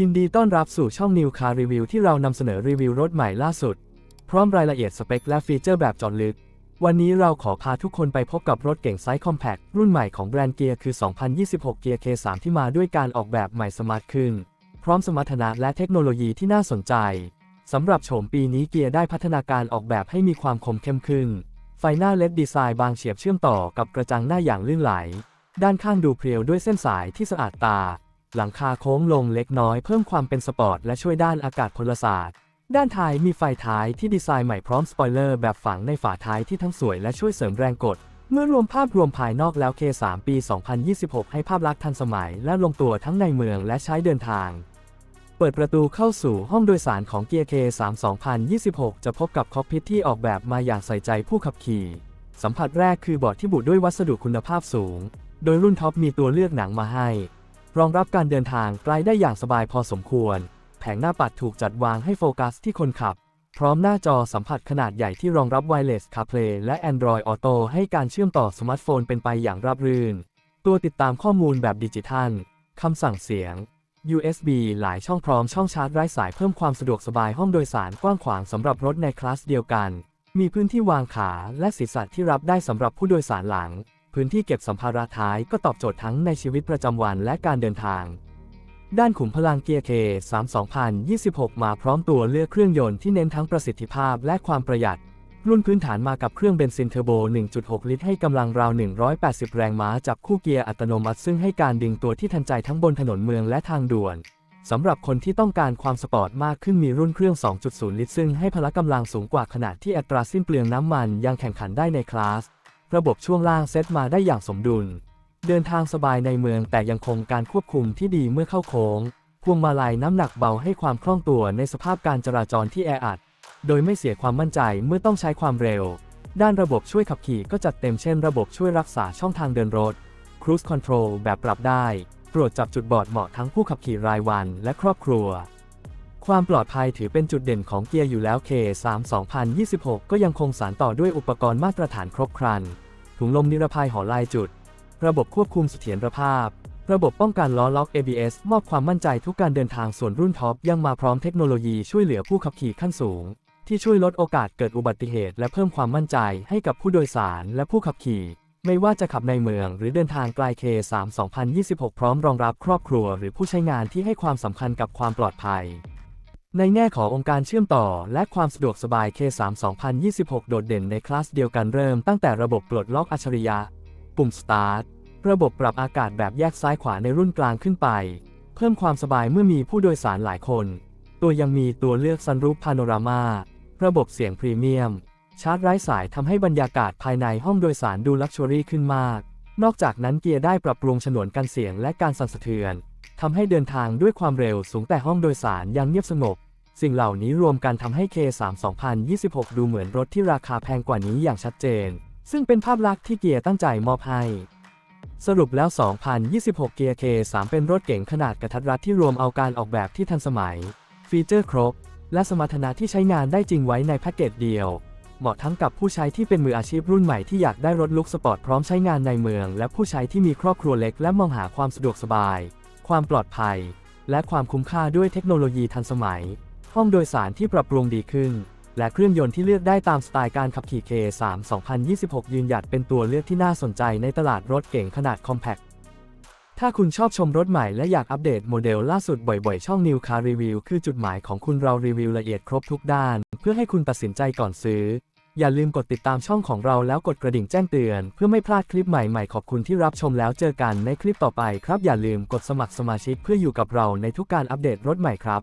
ยินดีต้อนรับสู่ช่อง New Car Review ที่เรานำเสนอรีวิวรถใหม่ล่าสุด พร้อมรายละเอียดสเปคและฟีเจอร์แบบจอดลึก วันนี้เราขอพาทุกคนไปพบกับรถเก่งไซส์คอมแพครุ่นใหม่ของแบรนด์เกียร์คือ 2026 เกียร์ K3 ที่มาด้วยการออกแบบใหม่สมาร์ทขึ้น พร้อมสมรรถนะและเทคโนโลยีที่น่าสนใจสำหรับโฉมปีนี้เกียร์ได้พัฒนาการออกแบบให้มีความคมเข้มขึ้น ไฟหน้าเลดดีไซน์บางเฉียบเชื่อมต่อกับกระจังหน้าอย่างลื่นไหล ด้านข้างดูเพรียวด้วยเส้นสายที่สะอาดตา หลังคาโค้งลงเล็กน้อยเพิ่มความเป็นสปอร์ตและช่วยด้านอากาศพลศาสตร์ ด้านท้ายมีไฟท้ายที่ดีไซน์ใหม่พร้อมสปอยเลอร์แบบฝังในฝาท้ายที่ทั้งสวยและช่วยเสริมแรงกด เมื่อรวมภาพรวมภายนอกแล้ว K3 ปี 2026 ให้ภาพลักษณ์ทันสมัยและลงตัวทั้งในเมืองและใช้เดินทาง เปิดประตูเข้าสู่ห้องโดยสารของเกียร์ K3 2026 จะพบกับคอกพิทที่ออกแบบมาอย่างใส่ใจผู้ขับขี่ สัมผัสแรกคือเบาะที่บุด้วยวัสดุคุณภาพสูง โดยรุ่นท็อปมีตัวเลือกหนังมาให้ รองรับการเดินทางไกลได้อย่างสบายพอสมควร แผงหน้าปัดถูกจัดวางให้โฟกัสที่คนขับ พร้อมหน้าจอสัมผัสขนาดใหญ่ที่รองรับ Wireless CarPlay และ Android Auto ให้การเชื่อมต่อสมาร์ทโฟนเป็นไปอย่างราบรื่น ตัวติดตามข้อมูลแบบดิจิทัลคำสั่งเสียง USB หลายช่องพร้อมช่องชาร์จไร้สายเพิ่มความสะดวกสบายห้องโดยสารกว้างขวางสำหรับรถในคลาสเดียวกัน มีพื้นที่วางขาและศีรษะที่รับได้สำหรับผู้โดยสารหลัง พื้นที่เก็บสัมภาระท้ายก็ตอบโจทย์ทั้งในชีวิตประจำวันและการเดินทาง ด้านขุมพลังเกียร์ K3 2026 มาพร้อมตัวเลือกเครื่องยนต์ที่เน้นทั้งประสิทธิภาพและความประหยัด รุ่นพื้นฐานมากับเครื่องเบนซินเทอร์โบ 1.6 ลิตรให้กำลังราว 180 แรงม้าจับคู่เกียร์อัตโนมัติ ซึ่งให้การดึงตัวที่ทันใจทั้งบนถนนเมืองและทางด่วนสำหรับคนที่ต้องการความสปอร์ตมากขึ้นมีรุ่นเครื่อง 2.0 ลิตร ซึ่งให้พละกำลังสูงกว่าขนาดที่อัตราสิ้นเปลืองน้ำมันยังแข่งขันได้ในคลาส ระบบช่วงล่างเซตมาได้อย่างสมดุล เดินทางสบายในเมืองแต่ยังคงการควบคุมที่ดีเมื่อเข้าโค้ง พวงมาลัยน้ำหนักเบาให้ความคล่องตัวในสภาพการจราจรที่แออัด โดยไม่เสียความมั่นใจเมื่อต้องใช้ความเร็ว ด้านระบบช่วยขับขี่ก็จัดเต็มเช่นระบบช่วยรักษาช่องทางเดินรถ Cruise Control แบบปรับได้ ตรวจจับจุดบอดเหมาะทั้งผู้ขับขี่รายวันและครอบครัว ความปลอดภัยถือเป็นจุดเด่นของเกียร์อยู่แล้ว K3 2026 ก็ยังคงสานต่อด้วยอุปกรณ์มาตรฐานครบครัน ถุงลมนิรภัยหอลายจุด ระบบควบคุมเสถียรภาพระบบป้องกันล้อล็อก ABS มอบความมั่นใจทุกการเดินทางส่วนรุ่นท็อปยังมาพร้อมเทคโนโลยีช่วยเหลือผู้ขับขี่ขั้นสูง ที่ช่วยลดโอกาสเกิดอุบัติเหตุ และเพิ่มความมั่นใจให้กับผู้โดยสารและผู้ขับขี่ ไม่ว่าจะขับในเมืองหรือเดินทางไกล K3 2026 พร้อมรองรับครอบครัวหรือผู้ใช้งานที่ให้ความสำคัญกับความปลอดภัย ในแง่ขององค์การเชื่อมต่อ และความสะดวกสบาย K3 2026 โดดเด่นในคลาสเดียวกันเริ่มตั้งแต่ระบบปลดล็อกอัจฉริยะ ปุ่ม Start ระบบปรับอากาศแบบแยกซ้ายขวาในรุ่นกลางขึ้นไป เพิ่มความสบายเมื่อมีผู้โดยสารหลายคน ตัวยังมีตัวเลือกซันรูฟพาโนรามา ระบบเสียงพรีเมียม ชาร์จไร้สายทำให้บรรยากาศภายในห้องโดยสารดูลักชัวรี่ขึ้นมาก นอกจากนั้นเกียร์ได้ปรับปรุงฉนวนกันเสียงและการสั่นสะเทือนทำให้เดินทางด้วยความเร็วสูงแต่ห้องโดยสารยังเงียบสงบ สิ่งเหล่านี้รวมกันทำให้ K3 2026 ดูเหมือนรถที่ราคาแพงกว่านี้อย่างชัดเจน ซึ่งเป็นภาพลักษณ์ที่เกียร์ตั้งใจมอบให้สรุปแล้ว 2026เกียร์ K3 เป็นรถเก๋งขนาดกระทัดรัดที่รวมเอาการออกแบบที่ทันสมัย ฟีเจอร์ครบ และสมรรถนะที่ใช้งานได้จริงไว้ในแพ็กเกจเดียว เหมาะทั้งกับผู้ใช้ที่เป็นมืออาชีพรุ่นใหม่ที่อยากได้รถลุคสปอร์ตพร้อมใช้งานในเมือง และผู้ใช้ที่มีครอบครัวเล็กและมองหาความสะดวกสบาย ความปลอดภัย และความคุ้มค่าด้วยเทคโนโลยีทันสมัย ห้องโดยสารที่ปรับปรุงดีขึ้น และเครื่องยนต์ที่เลือกได้ตามสไตล์การขับขี่ K3 2026 ยืนหยัดเป็นตัวเลือกที่น่าสนใจในตลาดรถเก๋งขนาดคอมแพค ถ้าคุณชอบชมรถใหม่และอยากอัปเดตโมเดลล่าสุดบ่อยๆ ช่อง New Car Review คือจุดหมายของคุณเรารีวิวละเอียดครบทุกด้าน เพื่อให้คุณตัดสินใจก่อนซื้อ อย่าลืมกดติดตามช่องของเราแล้วกดกระดิ่งแจ้งเตือน เพื่อไม่พลาดคลิปใหม่ๆ ขอบคุณที่รับชมแล้วเจอกันในคลิปต่อไปครับ อย่าลืมกดสมัครสมาชิกเพื่ออยู่กับเราในทุกการอัปเดตรถใหม่ครับ